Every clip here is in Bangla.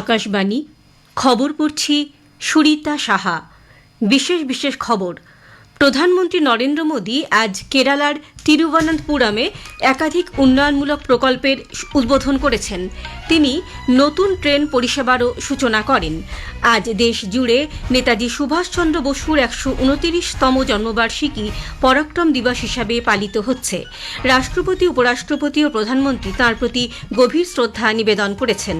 আকাশবাণী খবর পড়ছি সুরিতা সাহা। বিশেষ বিশেষ খবর প্রধানমন্ত্রী নরেন্দ্র মোদী আজ কেরালার তিরুবনন্তপুরমে একাধিক উন্নয়নমূলক প্রকল্পের উদ্বোধন করেছেন। তিনি নতুন ট্রেন পরিষেবারও সূচনা করেন। আজ দেশ জুড়ে নেতাজি সুভাষচন্দ্র বসুর একশো উনতিরিশতম জন্মবার্ষিকী পরাক্রম দিবস হিসাবে পালিত হচ্ছে। রাষ্ট্রপতি, উপরাষ্ট্রপতি ও প্রধানমন্ত্রী তাঁর প্রতি গভীর শ্রদ্ধা নিবেদন করেছেন।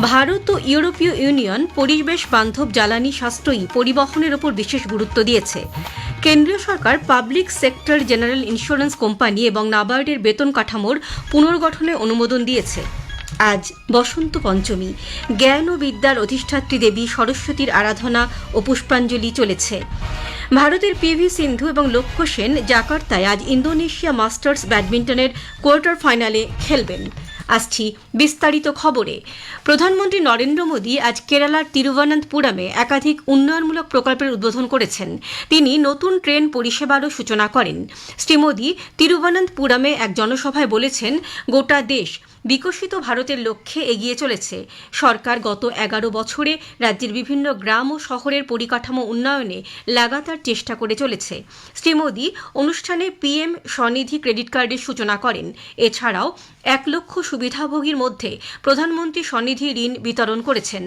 ভারত ও ইউরোপীয় ইউনিয়ন পরিবেশ বান্ধব জ্বালানি সাশ্রয়ী পরিবহনের ওপর বিশেষ গুরুত্ব দিয়েছে। কেন্দ্রীয় সরকার public sector general insurance company এবং নাবার্ডের বেতন কাঠামোর পুনর্গঠনে অনুমোদন দিয়েছে। আজ বসন্ত পঞ্চমী। জ্ঞান ও বিদ্যার অধিষ্ঠাত্রী দেবী সরস্বতীর আরাধনা ও পুষ্পাঞ্জলি চলেছে। ভারতের পিভি সিন্ধু এবং লক্ষ্য সেন জাকার্তায় আজ ইন্দোনেশিয়া মাস্টার্স ব্যাডমিন্টনের কোয়ার্টার ফাইনালে খেলবেন। আসছি বিস্তারিত খবরে। প্রধানমন্ত্রী নরেন্দ্র মোদী আজ কেরালার তিরুবনন্তপুরমে একাধিক উন্নয়নমূলক প্রকল্পের উদ্বোধন করেছেন। তিনি নতুন ট্রেন পরিষেবারও সূচনা করেন। শ্রী মোদী তিরুবনন্তপুরমে এক জনসভায় বলেছেন, গোটা দেশ বিকশিত ভারতের লক্ষ্যে এগিয়ে চলেছে। সরকার গত এগারো বছরে রাজ্যের বিভিন্ন গ্রাম ও শহরের পরিকাঠামো উন্নয়নে লাগাতার চেষ্টা করে চলেছে। শ্রী মোদী অনুষ্ঠানে পিএম স্বনিধি ক্রেডিট কার্ডের সূচনা করেন। এছাড়াও এক লক্ষ সুবিধাভোগীর মধ্যে প্রধানমন্ত্রী স্বনিধি ঋণ বিতরণ করেছেন।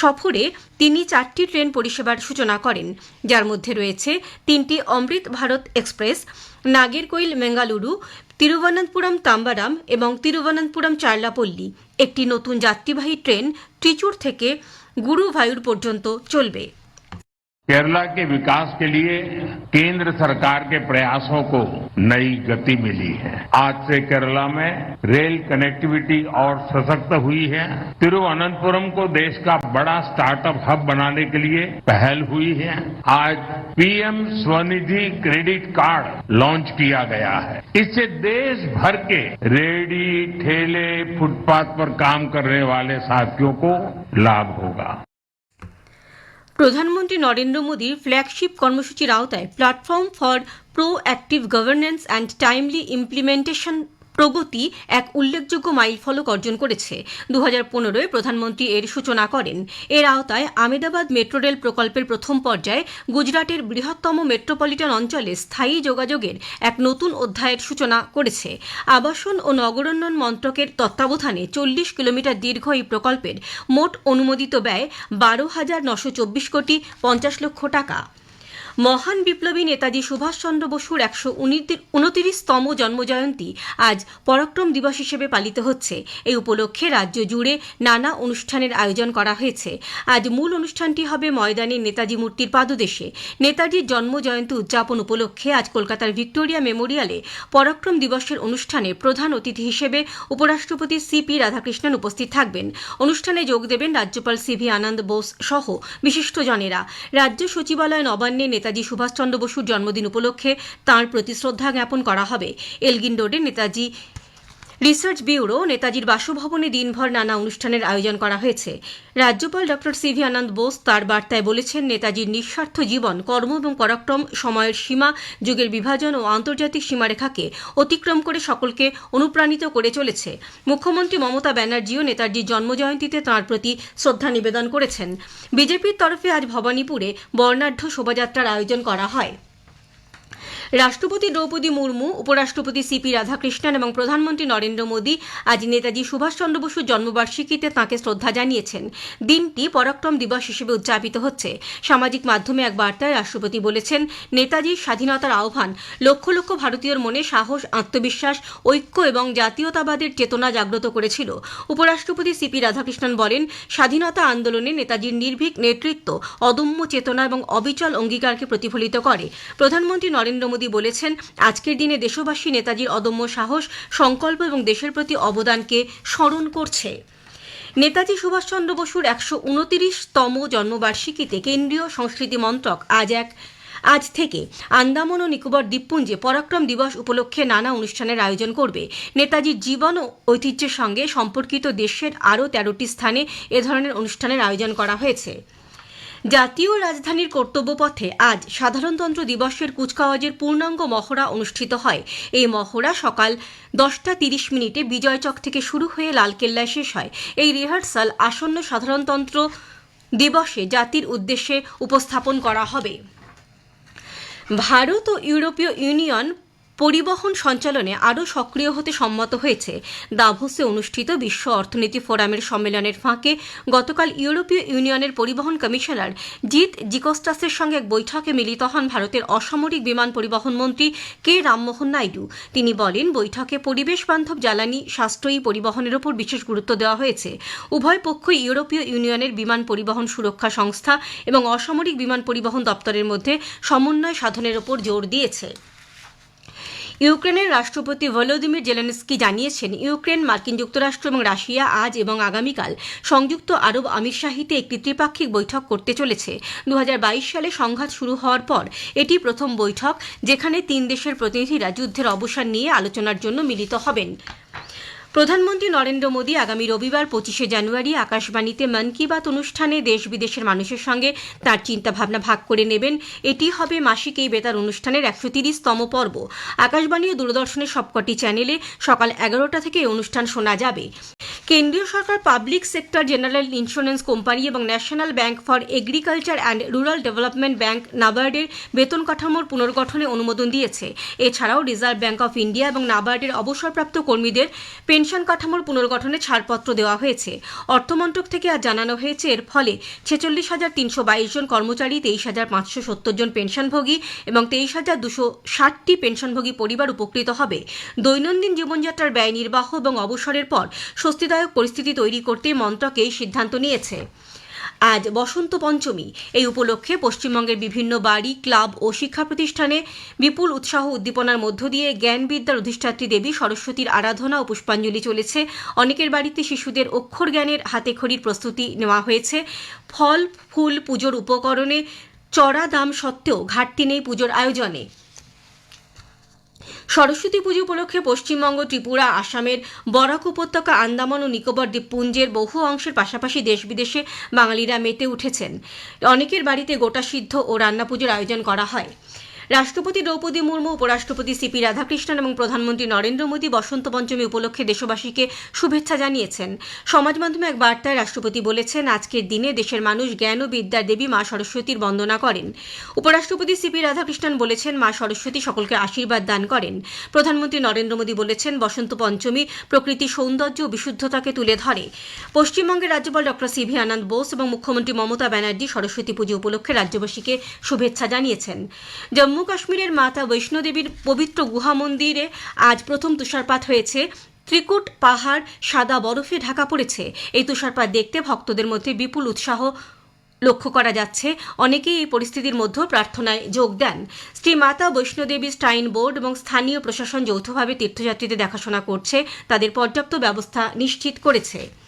সফরে তিনি চারটি ট্রেন পরিষেবার সূচনা করেন। যার মধ্যে রয়েছে তিনটি অমৃত ভারত এক্সপ্রেস নাগেরকৈল মেঙ্গালুরু তিরুবনন্তপুরম তাম্বারাম এবং তিরুবনন্তপুরম চার্লাপল্লী একটি নতুন যাত্রীবাহী ট্রেন ত্রিচুর থেকে গুরুভায়ুর পর্যন্ত চলবে। केरला के विकास के लिए केंद्र सरकार के प्रयासों को नई गति मिली है। आज से केरला में रेल कनेक्टिविटी और सशक्त हुई है। तिरुवनंतपुरम को देश का बड़ा स्टार्टअप हब बनाने के लिए पहल हुई है। आज PM Svanidhi credit card launch किया गया है। इससे देश भर के रेडी, ठेले, फुटपाथ पर काम करने वाले साथियों को लाभ होगा। প্রধানমন্ত্রী নরেন্দ্র মোদীর ফ্ল্যাগশিপ কর্মসূচির আওতায় platform for proactive governance and timely implementation Pragati এক উল্লেখযোগ্য মাইলফলক অর্জন করেছে। দু হাজার পনেরোয় প্রধানমন্ত্রী এর সূচনা করেন। এর আওতায় আমেদাবাদ মেট্রো রেল প্রকল্পের প্রথম পর্যায়ে গুজরাটের বৃহত্তম মেট্রোপলিটন অঞ্চলে স্থায়ী যোগাযোগের এক নতুন অধ্যায়ের সূচনা করেছে। আবাসন ও নগরোন্নয়ন মন্ত্রকের তত্ত্বাবধানে চল্লিশ কিলোমিটার দীর্ঘ এই প্রকল্পের মোট অনুমোদিত ব্যয় বারো হাজার নশো চব্বিশ কোটি পঞ্চাশ লক্ষ টাকা। মহান বিপ্লবী নেতাজি সুভাষচন্দ্র বসুর একশো উনতিরিশতম জন্মজয়ন্তী আজ পরাক্রম দিবস হিসেবে পালিত হচ্ছে। এই উপলক্ষে রাজ্য জুড়ে নানা অনুষ্ঠানের আয়োজন করা হয়েছে। আজ মূল অনুষ্ঠানটি হবে ময়দানে নেতাজি মূর্তির পাদদেশে। নেতাজির জন্মজয়ন্তী উদযাপন উপলক্ষে আজ কলকাতার ভিক্টোরিয়া মেমোরিয়ালে পরাক্রম দিবসের অনুষ্ঠানে প্রধান অতিথি হিসেবে উপরাষ্ট্রপতি সিপি রাধাকৃষ্ণন উপস্থিত থাকবেন। অনুষ্ঠানে যোগ দেবেন রাজ্যপাল সিভি আনন্দ বোস সহ বিশিষ্টজনেরা। রাজ্য সচিবালয় নবান্নে নেতাজি সুভাষচন্দ্র বসুর জন্মদিন উপলক্ষে তাঁর প্রতি শ্রদ্ধা জ্ঞাপন করা হবে। এলগিন রোডে নেতাজি রিসার্চ ব্যুরো নেতাজির বাসভবনে দিনভর নানা অনুষ্ঠানের আয়োজন করা হয়েছে। রাজ্যপাল ডক্টর সিভি আনন্দ বোস তার বার্তায় বলেছেন, নেতাজির নিঃস্বার্থ জীবন, কর্ম এবং পরাক্রম সময়ের সীমা, যুগের বিভাজন ও আন্তর্জাতিক সীমারেখাকে অতিক্রম করে সকলকে অনুপ্রাণিত করে চলেছে। মুখ্যমন্ত্রী মমতা ব্যানার্জিও নেতাজির জন্মজয়ন্তীতে তাঁর প্রতি শ্রদ্ধা নিবেদন করেছেন। বিজেপির তরফে আজ ভবানীপুরে বর্ণাঢ্য শোভাযাত্রার আয়োজন করা হয়। রাষ্ট্রপতি দ্রৌপদী মুর্মু, উপরাষ্ট্রপতি সিপি রাধাকৃষ্ণন এবং প্রধানমন্ত্রী নরেন্দ্র মোদী আজ নেতাজি সুভাষচন্দ্র বসুর জন্মবার্ষিকীতে তাঁকে শ্রদ্ধা জানিয়েছেন। দিনটি পরাক্রম দিবস হিসেবে উদযাপিত হচ্ছে। সামাজিক মাধ্যমে এক বার্তায় রাষ্ট্রপতি বলেছেন নেতাজির স্বাধীনতার আহ্বান, লক্ষ লক্ষ ভারতীয়র মনে সাহস, আত্মবিশ্বাস, ঐক্য এবং জাতীয়তাবাদের চেতনা জাগ্রত করেছিল। উপরাষ্ট্রপতি সিপি রাধাকৃষ্ণন বলেন, স্বাধীনতা আন্দোলনে নেতাজির নির্ভীক নেতৃত্ব অদম্য চেতনা এবং অবিচল অঙ্গীকারকে প্রতিফলিত করে। প্রধানমন্ত্রী নরেন্দ্র মোদী বলেছেন, আজকের দিনে দেশবাসী নেতাজির অদম্য সাহস, সংকল্প এবং দেশের প্রতি অবদানকে স্মরণ করছে। নেতাজি সুভাষচন্দ্র বসুর একশো উনতিরিশতম জন্মবার্ষিকীতে কেন্দ্রীয় সংস্কৃতি মন্ত্রক আজ এক, আজ থেকে আন্দামান ও নিকোবর দ্বীপপুঞ্জে পরাক্রম দিবস উপলক্ষে নানা অনুষ্ঠানের আয়োজন করবে। নেতাজির জীবন ও ঐতিহ্যের সঙ্গে সম্পর্কিত দেশের আরও তেরোটি স্থানে এ ধরনের অনুষ্ঠানের আয়োজন করা হয়েছে। জাতীয় রাজধানীর কর্তব্যপথে আজ সাধারণতন্ত্র দিবসের কুচকাওয়াজের পূর্ণাঙ্গ মহড়া অনুষ্ঠিত হয়। এই মহড়া সকাল দশটা তিরিশ মিনিটে বিজয়চক থেকে শুরু হয়ে লালকেল্লায় শেষ হয়। এই রিহার্সাল আসন্ন সাধারণতন্ত্র দিবসে জাতির উদ্দেশ্যে উপস্থাপন করা হবে। ভারত ও ইউরোপীয় ইউনিয়ন পরিবহন সঞ্চালনে আরও সক্রিয় হতে সম্মত হয়েছে। দাভোসে অনুষ্ঠিত বিশ্ব অর্থনীতি ফোরামের সম্মেলনের ফাঁকে গতকাল ইউরোপীয় ইউনিয়নের পরিবহন কমিশনার জিত জিকোস্টাসের সঙ্গে এক বৈঠকে মিলিত হন ভারতের অসামরিক বিমান পরিবহন মন্ত্রী কে রামমোহন নাইডু। তিনি বলেন, বৈঠকে পরিবেশ বান্ধব জ্বালানি, সাশ্রয়ী পরিবহনের উপর বিশেষ গুরুত্ব দেওয়া হয়েছে। উভয় পক্ষই ইউরোপীয় ইউনিয়নের বিমান পরিবহন সুরক্ষা সংস্থা এবং অসামরিক বিমান পরিবহন দপ্তরের মধ্যে সমন্বয় সাধনের উপর জোর দিয়েছে। ইউক্রেনের রাষ্ট্রপতি ভলোদিমির জেলেনস্কি জানিয়েছেন, ইউক্রেন, মার্কিন যুক্তরাষ্ট্র এবং রাশিয়া আজ এবং আগামীকাল সংযুক্ত আরব আমিরশাহিতে একটি ত্রিপাক্ষিক বৈঠক করতে চলেছে। দু হাজার বাইশ সালে সংঘাত শুরু হওয়ার পর এটি প্রথম বৈঠক, যেখানে তিন দেশের প্রতিনিধিরা যুদ্ধের অবসান নিয়ে আলোচনার জন্য মিলিত হবেন। প্রধানমন্ত্রী নরেন্দ্র মোদী আগামী রবিবার পঁচিশে জানুয়ারি আকাশবাণীতে মন কি বাত অনুষ্ঠানে দেশ বিদেশের মানুষের সঙ্গে তার চিন্তাভাবনা ভাগ করে নেবেন। এটি হবে মাসিক এই বেতার অনুষ্ঠানের একশো তিরিশতম পর্ব। আকাশবাণী ও দূরদর্শনের সবকটি চ্যানেলে সকাল এগারোটা থেকে এই অনুষ্ঠান শোনা যাবে। কেন্দ্রীয় সরকার public sector, general insurance company এবং national bank for agriculture and rural development bank নাবার্ডের বেতন কাঠামোর পুনর্গঠনে অনুমোদন দিয়েছে। এছাড়াও রিজার্ভ ব্যাংক অফ ইন্ডিয়া এবং নাবার্ডের অবসরপ্রাপ্ত কর্মীদের পেনশন কাঠামোর পুনর্গঠনে ছাড়পত্র দেওয়া হয়েছে। অর্থমন্ত্রক থেকে আজ জানানো হয়েছে, এর ফলে ছেচল্লিশ হাজার তিনশো বাইশ জন কর্মচারী, তেইশ হাজার পাঁচশো সত্তর জন পেনশনভোগী এবং তেইশ হাজার দুশো ষাটটি পেনশনভোগী পরিবার উপকৃত হবে। দৈনন্দিন জীবনযাত্রার ব্যয় নির্বাহ এবং অবসরের পর স্বস্তিদায়ক পরিস্থিতি তৈরি করতে মন্ত্রক এই সিদ্ধান্ত নিয়েছে। আজ বসন্ত পঞ্চমী। এই উপলক্ষে পশ্চিমবঙ্গের বিভিন্ন বাড়ি, ক্লাব ও শিক্ষা প্রতিষ্ঠানে বিপুল উৎসাহ উদ্দীপনার মধ্য দিয়ে জ্ঞান বিদ্যার অধিষ্ঠাত্রী দেবী সরস্বতীর আরাধনা ও পুষ্পাঞ্জলি চলেছে। অনেকের বাড়িতে শিশুদের অক্ষর জ্ঞানের হাতে খড়ির প্রস্তুতি নেওয়া হয়েছে। ফল, ফুল, পুজোর উপকরণে চড়া দাম সত্ত্বেও ঘাটতি নেই পুজোর আয়োজনে। সরস্বতী পুজো উপলক্ষে পশ্চিমবঙ্গ, ত্রিপুরা, আসামের বরাক উপত্যকা, আন্দামান ও নিকোবর দ্বীপপুঞ্জের বহু অংশের পাশাপাশি দেশ বিদেশে বাঙালিরা মেতে উঠেছেন। অনেকের বাড়িতে গোটা সিদ্ধ ও রান্না পুজোর আয়োজন করা হয়। রাষ্ট্রপতি দ্রৌপদী মুর্মু, উপরাষ্ট্রপতি সিপি রাধাকৃষ্ণন এবং প্রধানমন্ত্রী নরেন্দ্র মোদী বসন্ত পঞ্চমী উপলক্ষে দেশবাসীকে শুভেচ্ছা জানিয়েছেন। সমাজ মাধ্যমে এক বার্তায় রাষ্ট্রপতি বলেছেন, আজকের দিনে দেশের মানুষ জ্ঞান ও বিদ্যার দেবী মা সরস্বতীর বন্দনা করেন। উপরাষ্ট্রপতি সিপি রাধাকৃষ্ণন বলেছেন, মা সরস্বতী সকলকে আশীর্বাদ দান করেন। প্রধানমন্ত্রী নরেন্দ্র মোদী বলেছেন, বসন্ত পঞ্চমী প্রকৃতির সৌন্দর্য ও বিশুদ্ধতাকে তুলে ধরে। পশ্চিমবঙ্গের রাজ্যপাল ডক্টর সিভি আনন্দ বোস এবং মুখ্যমন্ত্রী মমতা ব্যানার্জি সরস্বতী পুজো উপলক্ষে রাজ্যবাসীকে শুভেচ্ছা জানিয়েছেন। জম্মু কাশ্মীরের মাতা বৈষ্ণোদেবীর পবিত্র গুহা মন্দিরে আজ প্রথম তুষারপাত হয়েছে। ত্রিকুট, পাহাড়, সাদা বরফে ঢাকা পড়েছে। এই তুষারপাত দেখতে ভক্তদের মধ্যে বিপুল উৎসাহ লক্ষ্য করা যাচ্ছে। অনেকেই এই পরিস্থিতির মধ্যেও প্রার্থনায় যোগ দেন। শ্রী মাতা বৈষ্ণোদেবী স্টাইন বোর্ড এবং স্থানীয় প্রশাসন যৌথভাবে তীর্থযাত্রীদের দেখাশোনা করছে। তাদের পর্যাপ্ত ব্যবস্থা নিশ্চিত করেছে।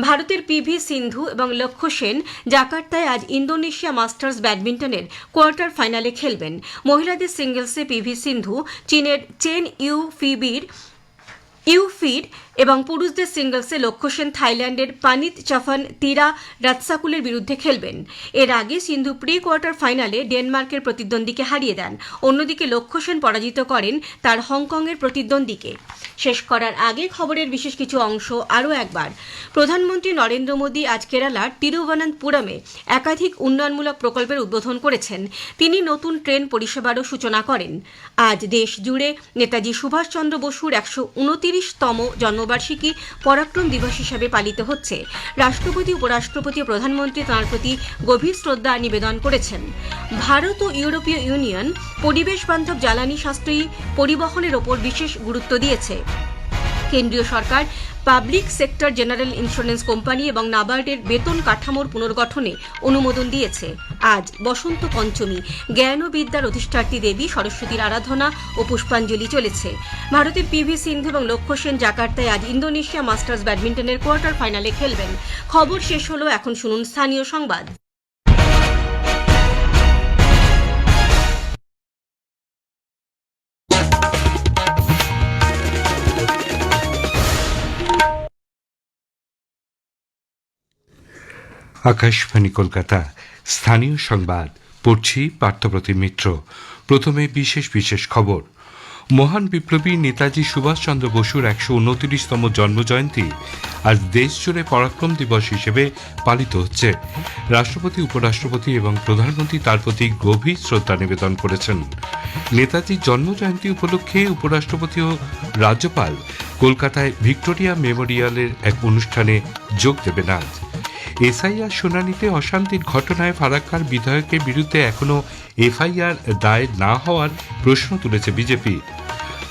ভারতের পিভি সিন্ধু এবং লক্ষ্য সেন জাকার্তায় আজ ইন্দোনেশিয়া মাস্টার্স ব্যাডমিন্টনের কোয়ার্টার ফাইনালে খেলবেন। মহিলাদের সিঙ্গলসে পিভি সিন্ধু, চীনের চেন ইউ ফিবির ইউফিড এবং পুরুষদের সিঙ্গলসে লক্ষ্য সেন থাইল্যান্ডের পানিত চাফান তিরা রাতসাকুলের বিরুদ্ধে খেলবেন। এর আগে সিন্ধু প্রি কোয়ার্টার ফাইনালে ডেনমার্কের প্রতিদ্বন্দ্বীকে হারিয়ে দেন। অন্যদিকে লক্ষ্য সেন পরাজিত করেন তার হংকংয়ের প্রতিদ্বন্দ্বীকে। শেষ করার আগে খবরের বিশেষ কিছু অংশ আরও একবার। প্রধানমন্ত্রী নরেন্দ্র মোদী আজ কেরালার তিরুবনন্তপুরমে একাধিক উন্নয়নমূলক প্রকল্পের উদ্বোধন করেছেন। তিনি নতুন ট্রেন পরিষেবারও সূচনা করেন। আজ দেশ জুড়ে নেতাজি সুভাষচন্দ্র বসুর একশো উনতিরিশতম জন্মবার্ষিকী পরাক্রম দিবস হিসাবে পালিত হচ্ছে। রাষ্ট্রপতি, উপরাষ্ট্রপতি ও প্রধানমন্ত্রী তাঁর প্রতি গভীর শ্রদ্ধা নিবেদন করেছেন। ভারত ও ইউরোপীয় ইউনিয়ন পরিবেশ বান্ধব জ্বালানি সাশ্রয়ী পরিবহনের ওপর বিশেষ গুরুত্ব দিয়েছে। কেন্দ্রীয় সরকার public sector general insurance company এবং নাবার্ডের বেতন কাঠামোর পুনর্গঠনে অনুমোদন দিয়েছে। আজ বসন্ত পঞ্চমী। জ্ঞান ও বিদ্যার অধিষ্ঠাত্রী দেবী সরস্বতীর আরাধনা ও পুষ্পাঞ্জলি চলেছে। ভারতের পিভি সিন্ধু এবং লক্ষ্য সেন জাকার্তায় আজ ইন্দোনেশিয়া মাস্টার্স ব্যাডমিন্টনের কোয়ার্টার ফাইনালে খেলবেন। খবর শেষ হল এখন শুনুন স্থানীয় সংবাদ। আকাশবাণী কলকাতা। স্থানীয় সংবাদ, পড়ছি পার্থপ্রতিম মিত্র। প্রথমে বিশেষ বিশেষ খবর। মহান বিপ্লবী নেতাজি সুভাষচন্দ্র বসুর একশো উনত্রিশতম জন্মজয়ন্তী আজ দেশ জুড়ে পরাক্রম দিবস হিসেবে পালিত হচ্ছে। রাষ্ট্রপতি, উপরাষ্ট্রপতি এবং প্রধানমন্ত্রী তার প্রতি গভীর শ্রদ্ধা নিবেদন করেছেন। নেতাজির জন্মজয়ন্তী উপলক্ষে উপরাষ্ট্রপতি ও রাজ্যপাল কলকাতায় ভিক্টোরিয়া মেমোরিয়ালের এক অনুষ্ঠানে যোগ দেবেন আজ। এসআইআর শুনানিতে অশান্তির ঘটনায় ফারাক্কার বিধায়কের বিরুদ্ধে এখনও এফআইআর দায়ের না হওয়ার প্রশ্ন তুলেছে বিজেপি।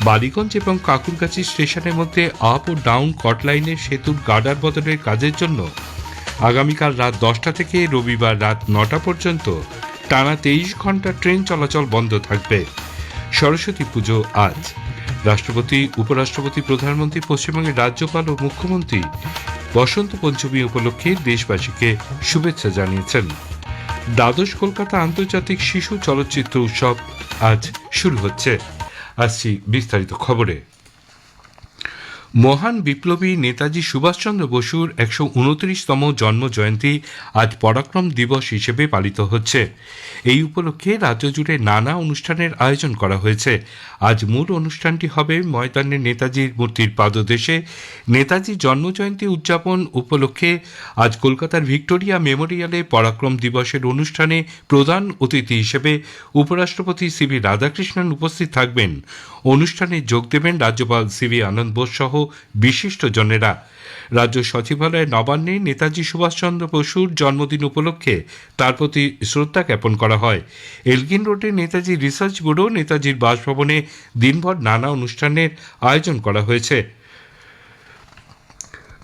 বালিগঞ্জ এবং কাকুরগাছি স্টেশনের মধ্যে আপ ও ডাউন কটলাইনের সেতুর গার্ডার বদলের কাজের জন্য আগামীকাল রাত দশটা থেকে রবিবার রাত নটা পর্যন্ত টানা তেইশ ঘণ্টা ট্রেন চলাচল বন্ধ থাকবে। সরস্বতী পুজো আজ। রাষ্ট্রপতি, উপরাষ্ট্রপতি, প্রধানমন্ত্রী, পশ্চিমবঙ্গের রাজ্যপাল ও মুখ্যমন্ত্রী বসন্ত পঞ্চমী উপলক্ষে দেশবাসীকে শুভেচ্ছা জানিয়েছেন। দ্বাদশ কলকাতা আন্তর্জাতিক শিশু চলচ্চিত্র উৎসব আজ শুরু হচ্ছে। আসছি বিস্তারিত খবরে। মহান বিপ্লবী নেতাজি সুভাষচন্দ্র বসুর একশো উনত্রিশতম জন্ম জয়ন্তী আজ পরাক্রম দিবস হিসেবে পালিত হচ্ছে। এই উপলক্ষে রাজ্য জুড়ে নানা অনুষ্ঠানের আয়োজন করা হয়েছে। আজ মূল অনুষ্ঠানটি হবে ময়দানে নেতাজির মূর্তির পাদদেশে। নেতাজির জন্মজয়ন্তী উদযাপন উপলক্ষে আজ কলকাতার ভিক্টোরিয়া মেমোরিয়ালে পরাক্রম দিবসের অনুষ্ঠানে প্রধান অতিথি হিসেবে উপরাষ্ট্রপতি সিবি রাধাকৃষ্ণন উপস্থিত থাকবেন। অনুষ্ঠানে যোগ দেবেন রাজ্যপাল সিবি আনন্দ বোস সহ বিশিষ্টজনেরা রাজ্য সচিবালয়ে নবান্নে নেতাজি সুভাষচন্দ্র বসুর জন্মদিন উপলক্ষে তার প্রতি শ্রদ্ধা জ্ঞাপন করা হয়। এলগিন রোডে নেতাজি রিসার্চ ব্যুরো, নেতাজির বাসভবনে দিনভর নানা অনুষ্ঠানের আয়োজন করা হয়েছে।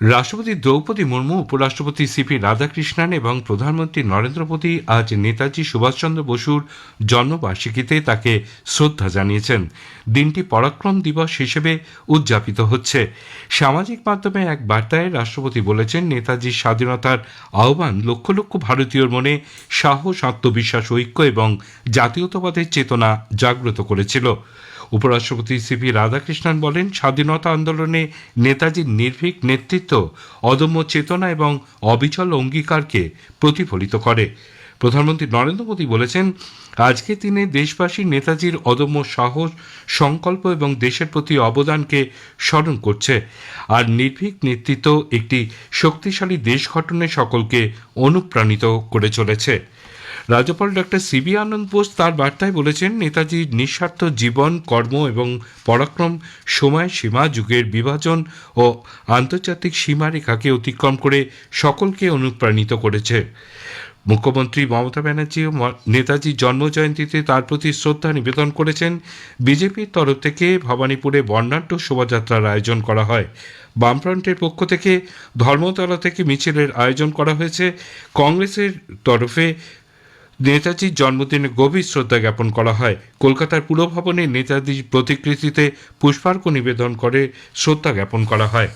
রাষ্ট্রপতি দ্রৌপদী মুর্মু, উপরাষ্ট্রপতি সিপি রাধাকৃষ্ণন এবং প্রধানমন্ত্রী নরেন্দ্র মোদী আজ নেতাজি সুভাষচন্দ্র বসুর জন্মবার্ষিকীতে তাকে শ্রদ্ধা জানিয়েছেন। দিনটি পরাক্রম দিবস হিসেবে উদযাপিত হচ্ছে। সামাজিক মাধ্যমে এক বার্তায় রাষ্ট্রপতি বলেছেন নেতাজির স্বাধীনতার আহ্বান লক্ষ লক্ষ ভারতীয়র মনে সাহস, আত্মবিশ্বাস, ঐক্য এবং জাতীয়তাবাদের চেতনা জাগ্রত করেছিল। উপরাষ্ট্রপতি সিপি রাধাকৃষ্ণন বলেন, স্বাধীনতা আন্দোলনে নেতাজির নির্ভীক নেতৃত্ব অদম্য চেতনা এবং অবিচল অঙ্গীকারকে প্রতিফলিত করে। প্রধানমন্ত্রী নরেন্দ্র মোদী বলেছেন, আজকে তিনি দেশবাসী নেতাজির অদম্য সাহস, সংকল্প এবং দেশের প্রতি অবদানকে স্মরণ করছে। আর নির্ভীক নেতৃত্ব একটি শক্তিশালী দেশ গঠনে সকলকে অনুপ্রাণিত করে চলেছে। রাজ্যপাল ডক্টর সিবি আনন্দ বোস তার বার্তায় বলেছেন নেতাজির নিঃস্বার্থ জীবন, কর্ম এবং পরাক্রম, সময়, সীমা, যুগের বিভাজন ও আন্তর্জাতিক সীমারেখাকে অতিক্রম করে সকলকে অনুপ্রাণিত করেছে। মুখ্যমন্ত্রী মমতা ব্যানার্জিও ম- নেতাজির জন্মজয়ন্তীতে তার প্রতি শ্রদ্ধা নিবেদন করেছেন। বিজেপির তরফ থেকে ভবানীপুরে বর্ণাঢ্য শোভাযাত্রার আয়োজন করা হয়। বামফ্রন্টের পক্ষ থেকে ধর্মতলা থেকে মিছিলের আয়োজন করা হয়েছে। কংগ্রেসের তরফে নেতাজির জন্মদিনে গভীর শ্রদ্ধা জ্ঞাপন করা হয়। কলকাতার পুরভবনে নেতাজির প্রতিকৃতিতে পুষ্পার্ঘ্য নিবেদন করে শ্রদ্ধা জ্ঞাপন করা হয়।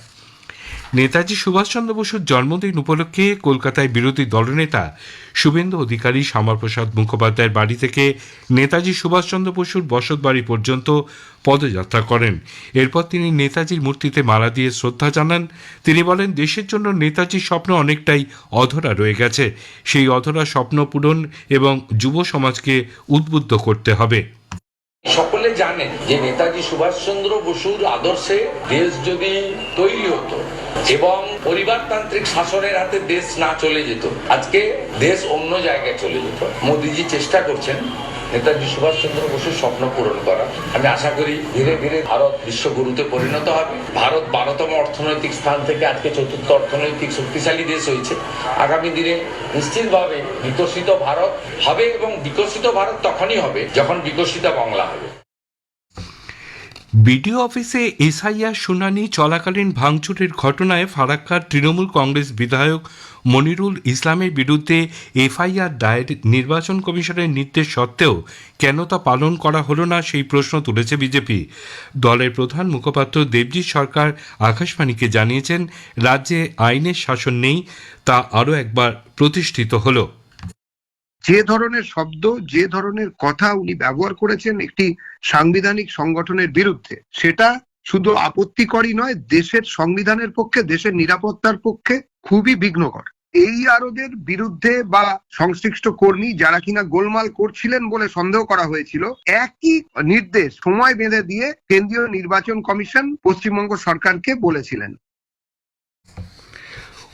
নেতাজি সুভাষচন্দ্র বসুর জন্মদিন উপলক্ষে কলকাতায় বিরোধী দলনেতা শুভেন্দু অধিকারী, শ্যামাপ্রসাদ মুখোপাধ্যায়ের বাড়ি থেকে নেতাজি সুভাষচন্দ্র বসুর বসতবাড়ি পর্যন্ত পদযাত্রা করেন। এরপর তিনি নেতাজির মূর্তিতে মালা দিয়ে শ্রদ্ধা জানান। তিনি বলেন, দেশের জন্য নেতাজির স্বপ্ন অনেকটাই অধরা রয়ে গেছে। সেই অধরা স্বপ্ন পূরণ এবং যুব সমাজকে উদ্বুদ্ধ করতে হবে। সকলে জানে যে নেতাজি সুভাষচন্দ্র বসুর আদর্শে দেশ যদি তৈরি হতো এবং পরিবারতান্ত্রিক শাসনের হাতে দেশ না চলে যেত, আজকে দেশ অন্য জায়গায় চলে যেত। মোদিজি চেষ্টা করছেন নেতাজি সুভাষচন্দ্র বসুর স্বপ্ন পূরণ করা। আমি আশা করি ধীরে ধীরে ভারত বিশ্বগুরুতে পরিণত হবে। ভারত বারোতম অর্থনৈতিক স্থান থেকে আজকে চতুর্থ অর্থনৈতিক শক্তিশালী দেশ হয়েছে। আগামী দিনে নিশ্চিতভাবে বিকশিত ভারত হবে এবং বিকশিত ভারত তখনই হবে যখন বিকশিত বাংলা হবে। বিডিও অফিসে এসআইআর শুনানি চলাকালীন ভাঙচুরের ঘটনায় ফারাক্কার তৃণমূল কংগ্রেস বিধায়ক মনিরুল ইসলামের বিরুদ্ধে এফআইআর দায়ের নির্বাচন কমিশনের নির্দেশ সত্ত্বেও কেন তা পালন করা হলো না সেই প্রশ্ন তুলেছে বিজেপি। দলের প্রধান মুখপাত্র দেবজিৎ সরকার আকাশবাণীকে জানিয়েছেন, রাজ্যে আইনের শাসন নেই, তা আরও একবার প্রতিষ্ঠিত হলো। যে ধরনের শব্দ, যে ধরনের কথা উনি ব্যবহার করেছেন একটি সাংবিধানিক সংগঠনের বিরুদ্ধে, সেটা শুধু আপত্তিকরই নয়, দেশের সংবিধানের পক্ষে, দেশের নিরাপত্তার পক্ষে খুবই বিঘ্নকর। এই আরোদের বিরুদ্ধে বা সংশ্লিষ্ট কর্মী যারা কিনা গোলমাল করছিলেন বলে সন্দেহ করা হয়েছিল, একই নির্দেশ সময় বেঁধে দিয়ে কেন্দ্রীয় নির্বাচন কমিশন পশ্চিমবঙ্গ সরকারকে বলেছিলেন।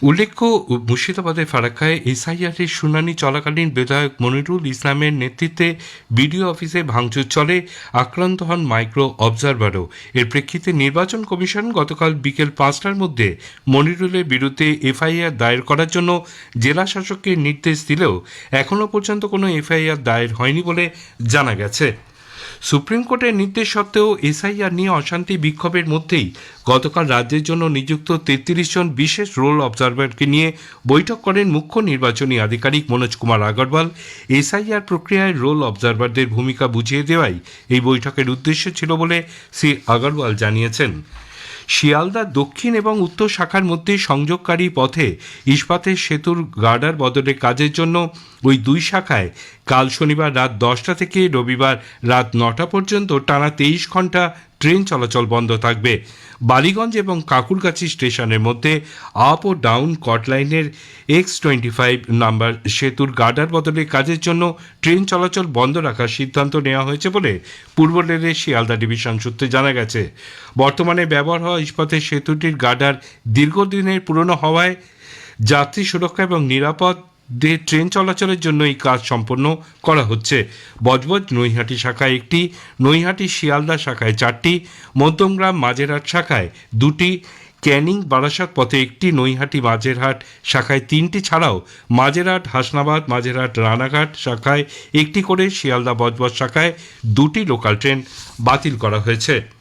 উল্লেখ্য মুর্শিদাবাদের ফারাক্কায় এসআইআরের শুনানি চলাকালীন বিধায়ক মনিরুল ইসলামের নেতৃত্বে বিডিও অফিসে ভাঙচুর চলে, আক্রান্ত হন মাইক্রো অবজারভারও। এর প্রেক্ষিতে নির্বাচন কমিশন গতকাল বিকেল পাঁচটার মধ্যে মনিরুলের বিরুদ্ধে এফআইআর দায়ের করার জন্য জেলা শাসককে নির্দেশ দিলেও এখনও পর্যন্ত কোনো এফআইআর দায়ের হয়নি বলে জানা গেছে। সুপ্রিম কোর্টের নির্দেশ সত্ত্বেও এসআইআর নিয়ে অশান্তি বিক্ষোভের মধ্যেই গতকাল রাজ্যের জন্য নিযুক্ত তেত্রিশ জন বিশেষ রোল অবজারভারকে নিয়ে বৈঠক করেন মুখ্য নির্বাচনী আধিকারিক মনোজ কুমার আগরওয়াল। এসআইআর প্রক্রিয়ায় রোল অবজারভারদের ভূমিকা বুঝিয়ে দেওয়াই এই বৈঠকের উদ্দেশ্য ছিল বলে শ্রী আগরওয়াল জানিয়েছেন। শিয়ালদা দক্ষিণ এবং উত্তর শাখার মধ্যে সংযোগকারী পথে ইস্পাতের সেতুর গার্ডার বদলের কাজের জন্য ওই দুই শাখায় কাল শনিবার রাত দশটা থেকে রবিবার রাত নটা পর্যন্ত টানা তেইশ ঘণ্টা ট্রেন চলাচল বন্ধ থাকবে। বালিগঞ্জ এবং কাকুরগাছি স্টেশনের মধ্যে আপ ও ডাউন কটলাইনের এক্স টোয়েন্টি ফাইভ নাম্বার সেতুর গার্ডার বদলের কাজের জন্য ট্রেন চলাচল বন্ধ রাখার সিদ্ধান্ত নেওয়া হয়েছে বলে পূর্ব রেলের শিয়ালদা ডিভিশন সূত্রে জানা গেছে। বর্তমানে ব্যবহার হওয়া ইস্পাতের সেতুটির গার্ডার দীর্ঘদিনের পুরনো হওয়ায় যাত্রী সুরক্ষা এবং নিরাপদ দে ট্রেন চলাচলের জন্য এই কাজ সম্পন্ন করা হচ্ছে। বজবজ নৈহাটি শাখায় একটি, নৈহাটি শিয়ালদা শাখায় চারটি, মধ্যমগ্রাম মাঝেরহাট শাখায় দুটি, ক্যানিং বারাসাত পথে একটি, নৈহাটি মাঝেরহাট শাখায় তিনটি ছাড়াও মাঝেরহাট, হাসনাবাদ, মাঝেরহাট, রানাঘাট শাখায় একটি করে, শিয়ালদা বজবজ শাখায় দুটি লোকাল ট্রেন বাতিল করা হয়েছে।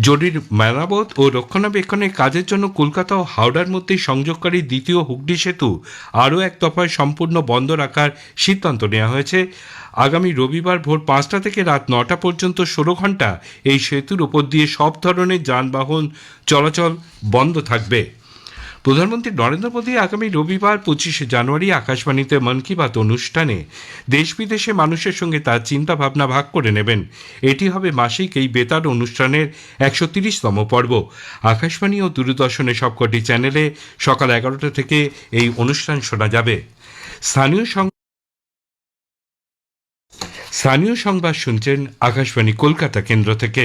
জরির মেরামত ও রক্ষণাবেক্ষণের কাজের জন্য কলকাতা ও হাওড়ার মধ্যে সংযোগকারী দ্বিতীয় হুগলি সেতু আরও এক দফায় সম্পূর্ণ বন্ধ রাখার সিদ্ধান্ত নেওয়া হয়েছে। আগামী রবিবার ভোর পাঁচটা থেকে রাত নটা পর্যন্ত ষোলো ঘণ্টা এই সেতুর উপর দিয়ে সব ধরনের যানবাহন চলাচল বন্ধ থাকবে। প্রধানমন্ত্রী নরেন্দ্র মোদী আগামী রবিবার পঁচিশে জানুয়ারি আকাশবাণীতে মন কি বাত অনুষ্ঠানে দেশ বিদেশে মানুষের সঙ্গে তার চিন্তা ভাবনা ভাগ করে নেবেন। এটি হবে মাসিক এই বেতার অনুষ্ঠানের একশো তিরিশতম পর্ব। আকাশবাণী ও দূরদর্শনের সবকটি চ্যানেলে সকাল এগারোটা থেকে এই অনুষ্ঠান শোনা যাবে। স্থানীয় স্থানীয় সংবাদ শুনছেন আকাশবাণী কলকাতা কেন্দ্র থেকে।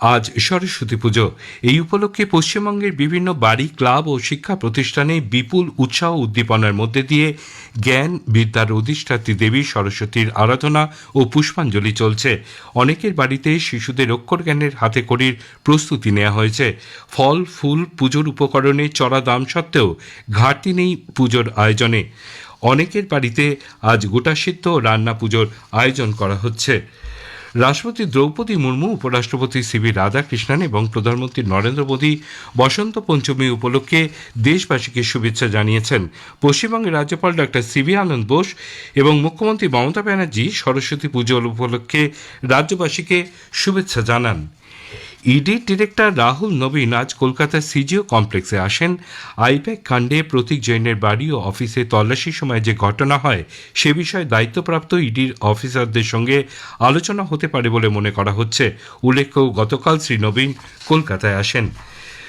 আজ সরস্বতী পুজো। এই উপলক্ষে পশ্চিমবঙ্গের বিভিন্ন বাড়ি, ক্লাব ও শিক্ষা প্রতিষ্ঠানে বিপুল উৎসাহ উদ্দীপনার মধ্যে দিয়ে জ্ঞান বিদ্যার অধিষ্ঠাত্রী দেবী সরস্বতীর আরাধনা ও পুষ্পাঞ্জলি চলছে। অনেকের বাড়িতে শিশুদের অক্ষর জ্ঞানের হাতে করির প্রস্তুতি নেওয়া হয়েছে। ফল, ফুল, পুজোর উপকরণে চড়া দাম সত্ত্বেও ঘাটতি নেই পুজোর আয়োজনে। অনেকের বাড়িতে আজ গোটা সিদ্ধ রান্না পুজোর আয়োজন করা হচ্ছে। রাষ্ট্রপতি দ্রৌপদী মুর্মু, উপরাষ্ট্রপতি সিভি রাধাকৃষ্ণন এবং প্রধানমন্ত্রী নরেন্দ্র মোদী বসন্ত পঞ্চমী উপলক্ষে দেশবাসীকে শুভেচ্ছা জানিয়েছেন। পশ্চিমবঙ্গের রাজ্যপাল ডক্টর সিভি আনন্দ বোস এবং মুখ্যমন্ত্রী মমতা ব্যানার্জি সরস্বতী পুজো উপলক্ষে রাজ্যবাসীকে শুভেচ্ছা জানান। ইডির ডিরেক্টর রাহুল নবীন আজ কলকাতার সিজিও কমপ্লেক্সে আসেন। আইপ্যাক কাণ্ডে প্রতীক জৈনের বাড়ি ও অফিসে তল্লাশির সময় যে ঘটনা হয়, সে বিষয়ে দায়িত্বপ্রাপ্ত ইডির অফিসারদের সঙ্গে আলোচনা হতে পারে বলে মনে করা হচ্ছে। উল্লেখ্য, গতকাল শ্রী নবীন কলকাতায় আসেন।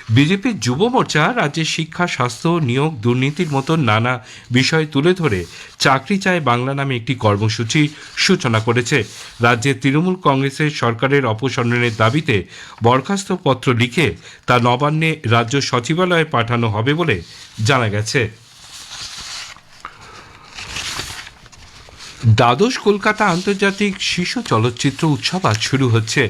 বিজেপির যুব মোর্চা রাজ্যের শিক্ষা, স্বাস্থ্য, নিয়োগ, দুর্নীতির মতো নানা বিষয় তুলে ধরে চাকরি চায় বাংলা নামে একটি কর্মসূচি সূচনা করেছে। রাজ্যে তৃণমূল কংগ্রেসের সরকারের অপসারণের দাবিতে বরখাস্ত পত্র লিখে তা নবান্নে রাজ্য সচিবালয়ে পাঠানো হবে বলে জানা গেছে। দ্বাদশ কলকাতা আন্তর্জাতিক শিশু চলচ্চিত্র উৎসব আজ শুরু হচ্ছে।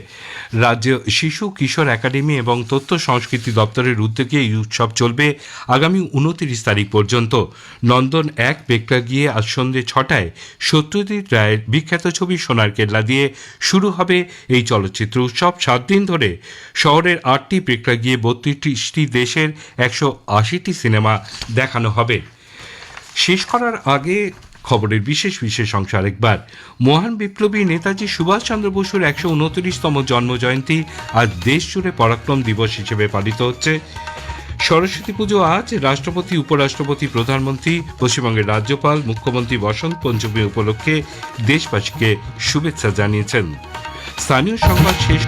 রাজ্য শিশু কিশোর একাডেমি এবং তথ্য সংস্কৃতি দপ্তরের উদ্যোগে এই উৎসব চলবে আগামী উনতিরিশ তারিখ পর্যন্ত। নন্দন এক বেকরা প্রেক্ষাগৃহে আজ সন্ধ্যে ছটায় সত্যজিৎ রায়ের বিখ্যাত ছবি সোনার কেল্লা দিয়ে শুরু হবে এই চলচ্চিত্র উৎসব। সাত দিন ধরে শহরের আটটি প্রেক্ষাগৃহে বত্রিশটি দেশের একশো আশিটি সিনেমা দেখানো হবে। শেষ করার আগে খবরের বিশেষ বিশেষ অংশ আরেকবার। মহান বিপ্লবী নেতাজি সুভাষচন্দ্র বসুর একশো উনত্রিশতম জন্মজয়ন্তী আজ দেশ জুড়ে পরাক্রম দিবস হিসেবে পালিত হচ্ছে। সরস্বতী পুজো আজ রাষ্ট্রপতি, উপরাষ্ট্রপতি, প্রধানমন্ত্রী, পশ্চিমবঙ্গের রাজ্যপাল, মুখ্যমন্ত্রী বসন্ত পঞ্চমী উপলক্ষে দেশবাসীকে শুভেচ্ছা জানিয়েছেন। স্থানীয় সংবাদ শেষ